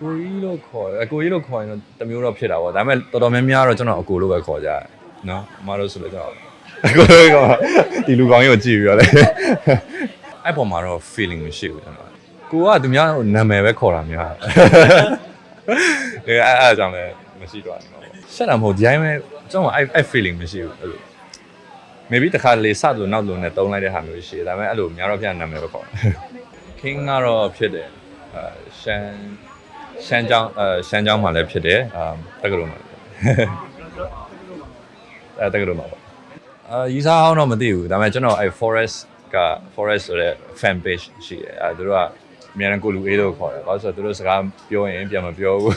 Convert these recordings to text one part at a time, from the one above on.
ကိုကြီးလို့ခေါ်တယ်အကိုကြီးလို့ခေါ်ရင်တော့တစ်မျိုးတော့ဖြစ်တာပေါ့ဒါပေမဲ့တော်တော်များများတော့ကျွန်တော်အကိုလို့ပဲခေါ်ကြတယ်နော်အမတို့ဆိုလို့ကျွန်တော်အကိုလို့ခေါ်ဒီလူကောင်းကြီးကိုကြည့်ပြီးတော့လေအဲ့ပေါ်မှာတော့ feeling မရှိဘူးကျွန်တော်ကိုကသူများနာမည်ပဲခေါ်တာများတယ်အဲအဲ့အဲ့အကြောင်းလည်းမရှိတော့ဘူးပေါ့ရှက်တာမဟုတ်ဒီတိုင်းပဲကျွန်တော်အဲ့အဲ့ feeling မရှိဘူးအဲ့လို maybe တခါလေစလို့နောက်လို့နဲ့တုံးလိုက်တဲ့ဟာမျိုးရှိတယ်ဒါပေမဲ့အဲ့လိုများတော့ပြနာမည်ပဲခေါ်တယ် king ကတော့ဖြစ်တယ်အဲရှမ်း ရှမ်းကျောင်းအဲရှမ်းကျောင်းမှာလည်းဖြစ်တယ်အာတက္ကသိုလ်မှာအဲတက္ကသိုလ်မှာပေါ့အာရီစားအောင်တော့မသိဘူးဒါပေမဲ့ကျွန်တော်အဲ forest က forest ဆိုတဲ့ fan page ရှိတယ်အဲသူတို့ကအများနဲ့ကိုလူအေးတို့ခေါ်တယ်ဘာလို့ဆိုတော့သူတို့စကားပြောရင်ပြန်မပြောဘူး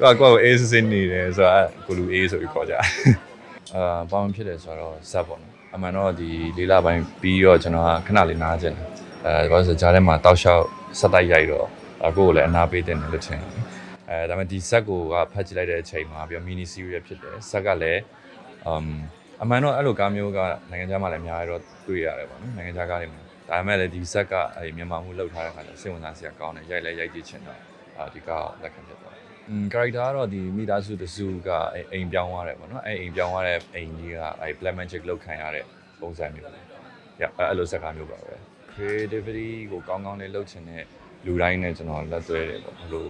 သူကကိုယ်အေးစစ်စစ်နေတယ်ဆိုတော့ကိုလူအေးဆိုပြီးခေါ်ကြအာဘာမှဖြစ်တယ်ဆိုတော့ဇက်ပေါ့နော်အမှန်တော့ဒီလေးလပိုင်းပြီးတော့ကျွန်တော်ကခဏလေးနားကျင်တယ်အဲဘာလို့ဆိုတော့ဂျားထဲမှာတောက်လျှောက်ဆက်တိုက်ရိုက်တော့ ကိုကိုလည်းအနာပေးတယ်လို့ထင်တယ်အဲဒါပေမဲ့ဒီဇက်ကိုကဖတ်ကြည့်လိုက်တဲ့အချိန်မှာပြီးတော့ mini series ဖြစ်တယ်ဇက်ကလည်း um အမှန်တော့အဲ့လိုကားမျိုးကနိုင်ငံခြားမှာလည်းအများကြီးတော့တွေ့ရတယ်ပေါ့နော်နိုင်ငံခြားကားတွေမှာဒါပေမဲ့လည်းဒီဇက်ကအဲမြန်မာမှုလောက်ထားတဲ့ခါကျစိတ်ဝင်စားစရာကောင်းတယ်ရိုက်လဲရိုက်ကြည့်ချင်တော့အာဒီကားကိုလက်ခံဖြစ်သွားတယ်။음 character ကတော့ဒီမိသားစုတစုကအဲအိမ်ပြောင်းသွားတယ်ပေါ့နော်အဲအိမ်ပြောင်းသွားတဲ့အိမ်ကြီးကအဲ black magic လောက်ခံရတဲ့ပုံစံမျိုးပဲ။ yeah အဲ့လိုဇက်ကားမျိုးပါပဲ။ creativity ကိုကောင်းကောင်းလေးလုပ်ချင်တဲ့ လူတိုင်းနဲ့ကျွန်တော်လက်သွဲတယ်ပေါ့ဘလို့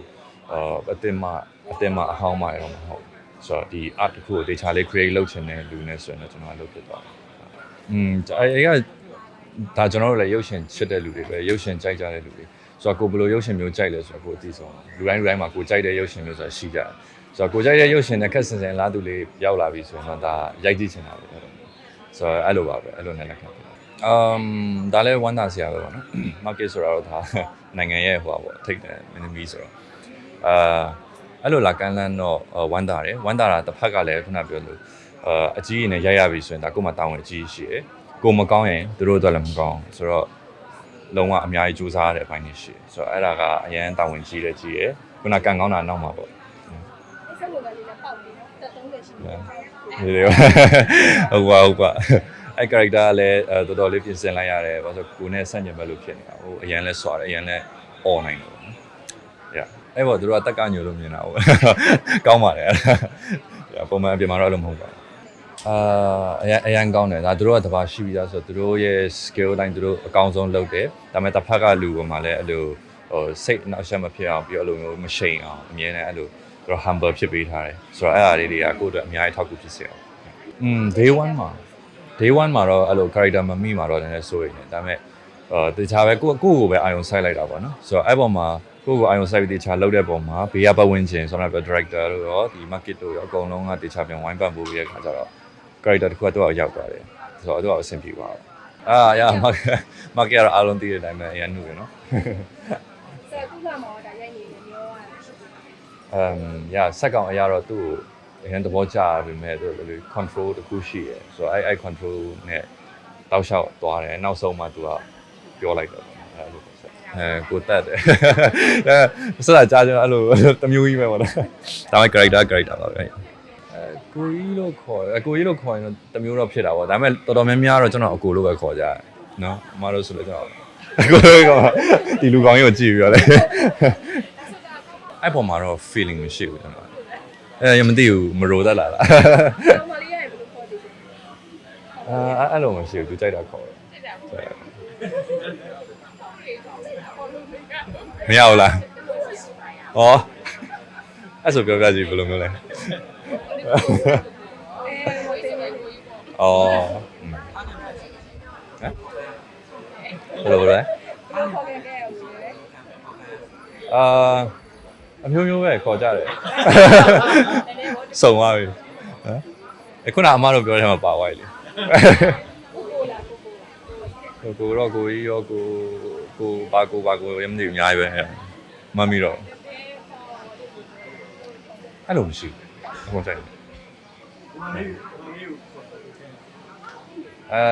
အာအတင်မအတင်မအဟောင်းမရတော့မဟုတ်ဘူးဆိုတော့ဒီ art တစ်ခုကိုတေချာလေး create လုပ်ချင်တဲ့လူနဲ့ဆိုရင်တော့ကျွန်တော်လုပ်ဖြစ်သွားတယ်။อืมအဲကဒါကျွန်တော်တို့လည်းရုပ်ရှင်ချစ်တဲ့လူတွေပဲရုပ်ရှင်ကြိုက်ကြတဲ့လူတွေဆိုတော့ကိုဘယ်လိုရုပ်ရှင်မျိုးကြိုက်လဲဆိုတော့ကိုအသိဆုံးလူတိုင်းလူတိုင်းမှာကိုကြိုက်တဲ့ရုပ်ရှင်မျိုးဆိုတာရှိကြတယ်။ဆိုတော့ကိုကြိုက်တဲ့ရုပ်ရှင်နဲ့ခက်ဆင်ဆင်လားသူလေးရောက်လာပြီဆိုရင်တော့ဒါရိုက်ကြည့်ချင်တာပဲအဲ့လို။ဆိုတော့အဲ့လိုပါပဲအဲ့လိုနဲ့လက်ခံတယ်။ um ဒါလည်းဝမ်းသာစရာပဲပေါ့နော် market ဆိုတော့ဒါနိုင်ငံရဲ့ဟိုပါပေါ့ထိတ်တယ် enemy ဆိုတော့အာအဲ့လိုလာကမ်းလန်းတော့ဝမ်းသာတယ်ဝမ်းသာတာတစ်ဖက်ကလည်းခုနပြောလို့အာအကြီးရင်လည်းရိုက်ရပြီဆိုရင်ဒါကိုယ်မှတောင်းဝင်အကြီးရှိတယ်ကိုမကောင်းရင်သူတို့အတွက်လည်းမကောင်းဆိုတော့လုံးဝအများကြီးစူးစမ်းရတဲ့အပိုင်းတွေရှိတယ်ဆိုတော့အဲ့ဒါကအရန်တောင်းဝင်ကြီးတယ်ကြီးတယ်ခုနကန်ကောင်းတာနောက်မှာပေါ့ဆက်လို့လည်းလည်းပေါက်ပြီးတော့30ရှိတယ်ဒီလိုဟုတ်ပါဟုတ်ပါ အဲ့ character ကလည်းအဲတော်တော်လေးပြင်ဆင်လိုက်ရတယ်ဘာလို့ဆိုကိုနဲ့ဆန့်ကျင်ဘက်လို့ဖြစ်နေတာဟိုအရန်လဲစွာတယ်အရန်လဲអော်နိုင်တယ်ပေါ့နော် yeah အဲ့ပေါ့သူတို့ကတက်ကညိုလို့မြင်တာဟုတ်ကောင်းပါတယ်အဲ့ဒါ yeah ပုံမှန်အပြင်မှာတော့အဲ့လိုမဟုတ်ပါဘူးအာအရန်အရန်ကောင်းတယ်ဒါသူတို့ကတဘာရှိပြီးသားဆိုတော့သူတို့ရဲ့ skill တိုင်းသူတို့အကောင်းဆုံးလုပ်တယ်ဒါပေမဲ့တစ်ဖက်ကလူပေါ်မှာလည်းအဲ့လိုဟိုစိတ်နောက်ဆက်မဖြစ်အောင်ပြီးတော့အဲ့လိုမျိုးမရှိန်အောင်အမြဲတမ်းအဲ့လိုသူတို့ humble ဖြစ်ပေးထားတယ်ဆိုတော့အဲ့အရာလေးတွေကကိုယ့်အတွက်အများကြီးထောက်ကူဖြစ်စေအောင်อืม day 1မှာ day 1မှာတော့အဲ့လို character မမိမှာတော့လည်းစိုးရိမ်တယ်ဒါပေမဲ့အာတခြားပဲကိုယ့်ကိုယ့်ကိုပဲအာယုံစိုက်လိုက်တာပေါ့နော်ဆိုတော့အဲ့ပေါ်မှာကိုယ့်ကိုအာယုံစိုက်ပြီးတခြားလောက်တဲ့ပုံမှာဘေးကပတ်ဝန်းကျင်ဆိုတော့ပြော director တို့ရောဒီ market တို့ရောအကုန်လုံးကတခြားပြန်ဝိုင်းပတ်ဖို့ပြီးတဲ့ခါကျတော့ character တစ်ခုကတော့ရောက်သွားတယ်ဆိုတော့တော့အဆင်ပြေပါတော့အာရ market market ကတော့အားလုံးသိတဲ့အတိုင်းပဲအရင်နုရနော်ဆက်ခုမှမတော့ဒါရိုက်နေတယ်မျိုးရတယ်ရှိတယ်အမ်ရစက်ကောင်အရာတော့သူ့ကို အရင်သဘောကျပြီမဲ့သူလို control တစ်ခုရှိရယ်ဆိုတော့အဲ့အဲ့ control နဲ့တောက်လျှောက်သွားတယ်နောက်ဆုံးမှသူကပြောလိုက်တော့အဲ့လိုပေါ့ဆက်အဲကိုတက်တယ်အဲစတာကြားကြအဲ့လိုတမျိုးကြီးပဲပေါ့နော်ဒါပေမဲ့ character character ပါပဲအဲကိုကြီးလို့ခေါ်တယ်အကိုကြီးလို့ခေါ်ရင်တော့တမျိုးတော့ဖြစ်တာပေါ့ဒါပေမဲ့တော်တော်များများတော့ကျွန်တော်အကိုလို့ပဲခေါ်ကြတယ်နော်အမတို့ဆိုလို့ကျွန်တော်အကိုလို့ခေါ်ဒီလူကောင်းကြီးကိုကြည့်ပြီးတော့လေအဲ့ပေါ်မှာတော့ feeling မရှိဘူးကျွန်တော် အဲရမသိဘူးမရိုတတ်လာလားဆောင်းမလေးရိုက်ဘယ်လိုခေါ်သေးလဲအာအဲ့လိုမရှိဘူးသူကြိုက်တာခေါ်တယ်မရဘူးလားဩအဲ့ဆိုပြောပြကြည့်ဘယ်လိုမျိုးလဲအဲဟိုသေးလေးကိုကြီးပေါ့ဩဟမ်ဘယ်လိုလဲခေါ်ခဲ့ခဲ့ရဘူးလေအာ အမျိုးမျိုးပဲခေါ်ကြတယ်နည်းနည်းပေါ့စုံသွားပြီဟမ်အခုနအမတို့ပြောတဲ့မှာပါသွားပြီလေကိုကိုလာကိုကိုလာကိုကိုတော့ကိုကြီးရောကိုကိုပါကိုပါကိုရမသိဘူးအများကြီးပဲမမီတော့အဲ့လိုမရှိဘူးအကုန်ကြိုက်တယ်အဲ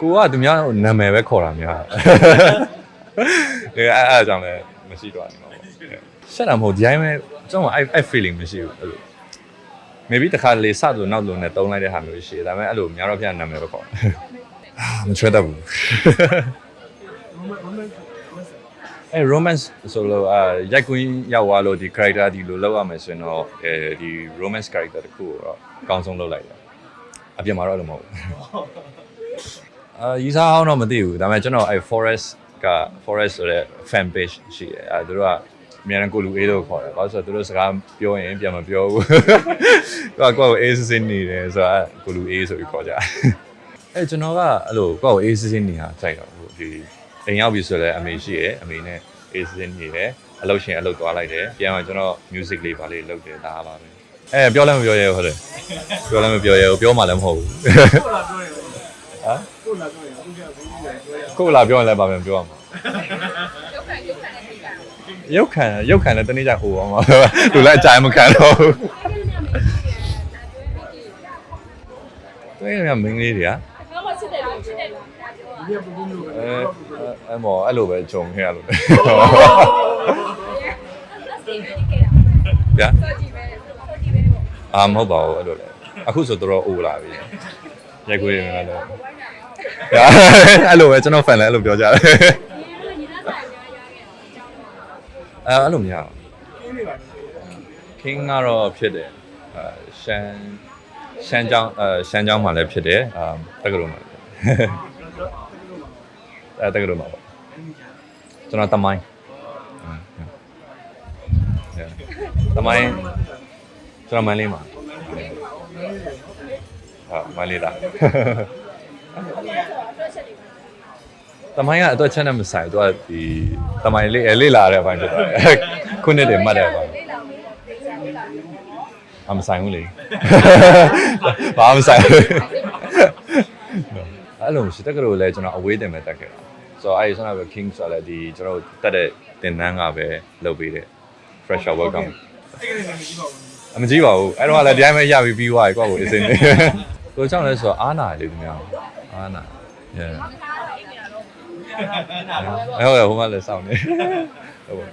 ကိုကသူများနာမည်ပဲခေါ်တာများတယ်အဲအဲ့အဲ့အကြောင်းလည်းမရှိတော့ဘူး ပေါ့ရှက်တာမဟုတ်ဒီတိုင်းပဲကျွန်တော်အဲ့အဲ့ feeling မရှိဘူးအဲ့လို maybe တခါလေစလို့နောက်လို့နဲ့တုံးလိုက်တဲ့ဟာမျိုးရှိတယ်ဒါပေမဲ့အဲ့လိုများတော့ပြနာမည်ပဲခေါ်တယ်အာမချွဲတတ်ဘူးအဲ romance ဆိုလို့အာရိုက်ကွင်းရောက်သွားလို့ဒီ character ဒီလိုလောက်ရမယ်ဆိုရင်တော့အဲဒီ romance character တခုကိုတော့အကောင်းဆုံးလုပ်လိုက်တယ်အပြင်မှာတော့အဲ့လိုမဟုတ်ဘူးအာရီစားအောင်တော့မသိဘူးဒါပေမဲ့ကျွန်တော်အဲ forest က forest ဆိုတဲ့ fan page ရှိတယ်အဲသူတို့က အများနဲ့ကိုလူအေးလို့ခေါ်တယ်ဘာလို့ဆိုတော့သူတို့စကားပြောရင်ပြန်မပြောဘူးကိုကကိုယ်အေးစစ်စစ်နေတယ်ဆိုတော့ကိုလူအေးဆိုပြီးခေါ်ကြအဲကျွန်တော်ကအဲ့လိုကိုယ့်ကိုအေးစစ်စစ်နေတာစိုက်တော့ဟိုဒီအိမ်ရောက်ပြီဆိုလည်းအမေရှိရယ်အမေနဲ့အေးစစ်စစ်နေတယ်အလုပ်ရှင်အလုပ်သွားလိုက်တယ်ပြန်မှကျွန်တော် music လေးပါလေးလုပ်တယ်ဒါပါပဲအဲပြောလည်းမပြောရဲဘူးဟုတ်တယ်ပြောလည်းမပြောရဲဘူးပြောမှလည်းမဟုတ်ဘူးကိုလာပြောရင်ဟမ်ကိုလာပြောရင်အခုကျဘုန်းကြီးလည်းပြောရကိုယ်လာပြောရင်လည်းပါမယ်ပြောရမှာရုပ်ခံ ရုပ်ခံနဲ့ပြတာရုပ်ခံရုပ်ခံလည်းတနေ့ကျဟိုအောင်ပါသူလည်းအကြိုင်မခံတော့ဘူးအဲ့ဒီနေရာမှာရှိတယ်ဒါပြောပြီးပြီတွေ့ရမြမင်းလေးတွေကဘာမှချစ်တယ်လို့ချစ်တယ်လို့ဒါပြောတာဒီကဘုန်းကြီးတို့အဲအဲမော်အဲ့လိုပဲဂျုံခဲ့ရလို့လက်စီပဲဒီကေတာဗျာစောကြည့်ပဲစောကြည့်ပဲပေါ့အာမဟုတ်ပါဘူးအဲ့လိုလေအခုဆိုတော်တော်အိုလာပြီရိုက်ခွေးရမယ်လို့ဝိုင်းတာနော်ဗျာအဲ့လိုပဲကျွန်တော်ဖန်လည်းအဲ့လိုပြောကြတယ် ဒီလိုညီလာဆိုင်များရခဲ့အကြောင်းပါ အဲအဲ့လိုမရဘူးအင်းလေးပါ king ကတော့ဖြစ်တယ်အဲရှမ်းရှမ်းကြောင်းအဲရှမ်းကြောင်းမှာလည်းဖြစ်တယ်အာတက္ကသိုလ်မှာလည်းအဲတက္ကသိုလ်မှာပေါ့ကျွန်တော်တမိုင်းတမိုင်းကျွန်တော်မန်းလေးမှာဟာမန်းလေးလားတော့ချက်နေပါ တမိုင်းကအတော့ချက်နဲ့မဆိုင်သူကဒီတမိုင်းလေးအဲလေးလာတဲ့အပိုင်းဖြစ်သွားတယ်ခုနှစ်တည်းမှတ်တဲ့အပိုင်းလေးလောင်လေးပေါ့ပေးစားလေးလာလေးအမဆိုင်ဘူးလေဘာမှမဆိုင်ဘူးအဲ့လိုမရှိတက်ကလို့လဲကျွန်တော်အဝေးတင်မဲ့တက်ခဲ့တာဆိုတော့အဲ့ဒီဆိုတော့ king ဆိုတော့ဒီကျွန်တော်တက်တဲ့တင်တန်းကပဲလုပ်ပေးတယ် fresher welcome အဲ့ဒီကနေကြည့်ပါဦးအမကြည့်ပါဘူးအဲ့တော့လည်းဒီတိုင်းပဲရပြီးပြီးသွားပြီကွာကိုအစင်းနေကိုကြောင့်လဲဆိုတော့အားနာလေသူများအားနာ yeah ခါတော့အိမ်နေတာ တော့အဲ့ဟိုဟိုမှာလည်းစောင့်နေဟုတ်ပါ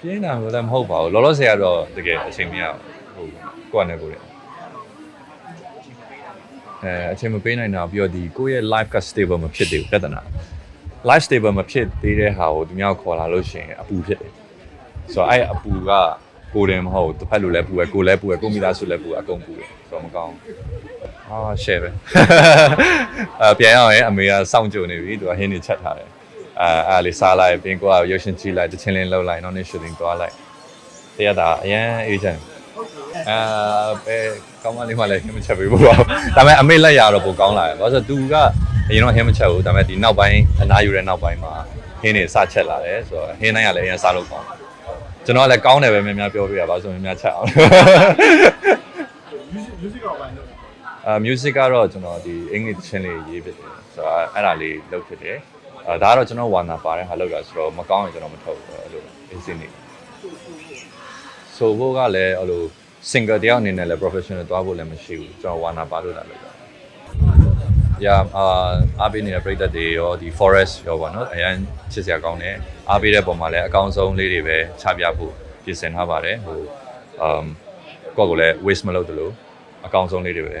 ပြင်းတာလို့လည်းမဟုတ်ပါဘူးလောလောဆယ်ကတော့တကယ်အချိန်မရဘူးဟိုကိုကနဲ့ကိုယ်ရဲ့အဲအချိန်မပေးနိုင်တာပြီးတော့ဒီကိုယ့်ရဲ့ life က stable မဖြစ်သေးဘူးပြဿနာ life stable မဖြစ်သေးတဲ့ဟာကိုသူများခေါ်လာလို့ရှိရင်အပူဖြစ်တယ်ဆိုတော့အဲ့အပူကကိုယ်တယ်မဟုတ်ဘူးတစ်ဖက်လူလည်းပူပဲကိုယ်လည်းပူပဲကိုမိသားစုလည်းပူအကုန်ပူတယ်ဆိုတော့မကောင်းဘူးအာ share ပဲ အပြန်ရအောင်ရင်အမေကစောင့်ကြိုနေပြီသူကဟင်းနေချက်ထားတယ်အာအားလေးစားလိုက်ပြင်ကိုကရုပ်ရှင်ကြည့်လိုက်တစ်ချင်းလင်းလှုပ်လိုက်နောက်နေ့ shooting သွားလိုက်တရားတာအရန် agent အာပဲကောင်းမလေးမှလည်းဟင်းမချက်ပေးဘူးပေါ့ဒါပေမဲ့အမေလက်ရတော့ပိုကောင်းလာတယ်ဘာလို့ဆိုတော့သူကအရင်တော့ဟင်းမချက်ဘူးဒါပေမဲ့ဒီနောက်ပိုင်းအနားယူတဲ့နောက်ပိုင်းမှာဟင်းနေစချက်လာတယ်ဆိုတော့ဟင်းတိုင်းကလည်းအရင်စားလို့ကောင်းတယ်ကျွန်တော်ကလည်းကောင်းတယ်ပဲများများပြောပြရပါဆိုရင်များချက်အောင် music music တော့ပိုင်းလို့ အာ music ကတော့ကျွန်တော်ဒီအင်္ဂလိပ်ချင်းလေးရေးဖြစ်တယ်ဆိုတော့အဲ့ဒါလေးလုပ်ဖြစ်တယ်အာဒါကတော့ကျွန်တော်ဝါနာပါတဲ့ဟာလုပ်တာဆိုတော့မကောင်းရင်ကျွန်တော်မထုတ်ဘူးအဲ့လို easy နေဆိုဖို့ကလည်းအဲ့လို single တယောက်အနေနဲ့လည်း professional သွားဖို့လည်းမရှိဘူးကျွန်တော်ဝါနာပါလို့လာလုပ်တာ yeah အာအားပေးနေတဲ့ပရိသတ်တွေရောဒီ forest ရောပေါ့နော်အရန်ချစ်စရာကောင်းတယ်အားပေးတဲ့ပုံမှာလည်းအကောင်းဆုံးလေးတွေပဲချပြဖို့ပြင်ဆင်ထားပါတယ်ဟို um ကိုယ့်ကိုယ်လည်း waste မလုပ်သလိုအကောင်းဆုံးလေးတွေပဲ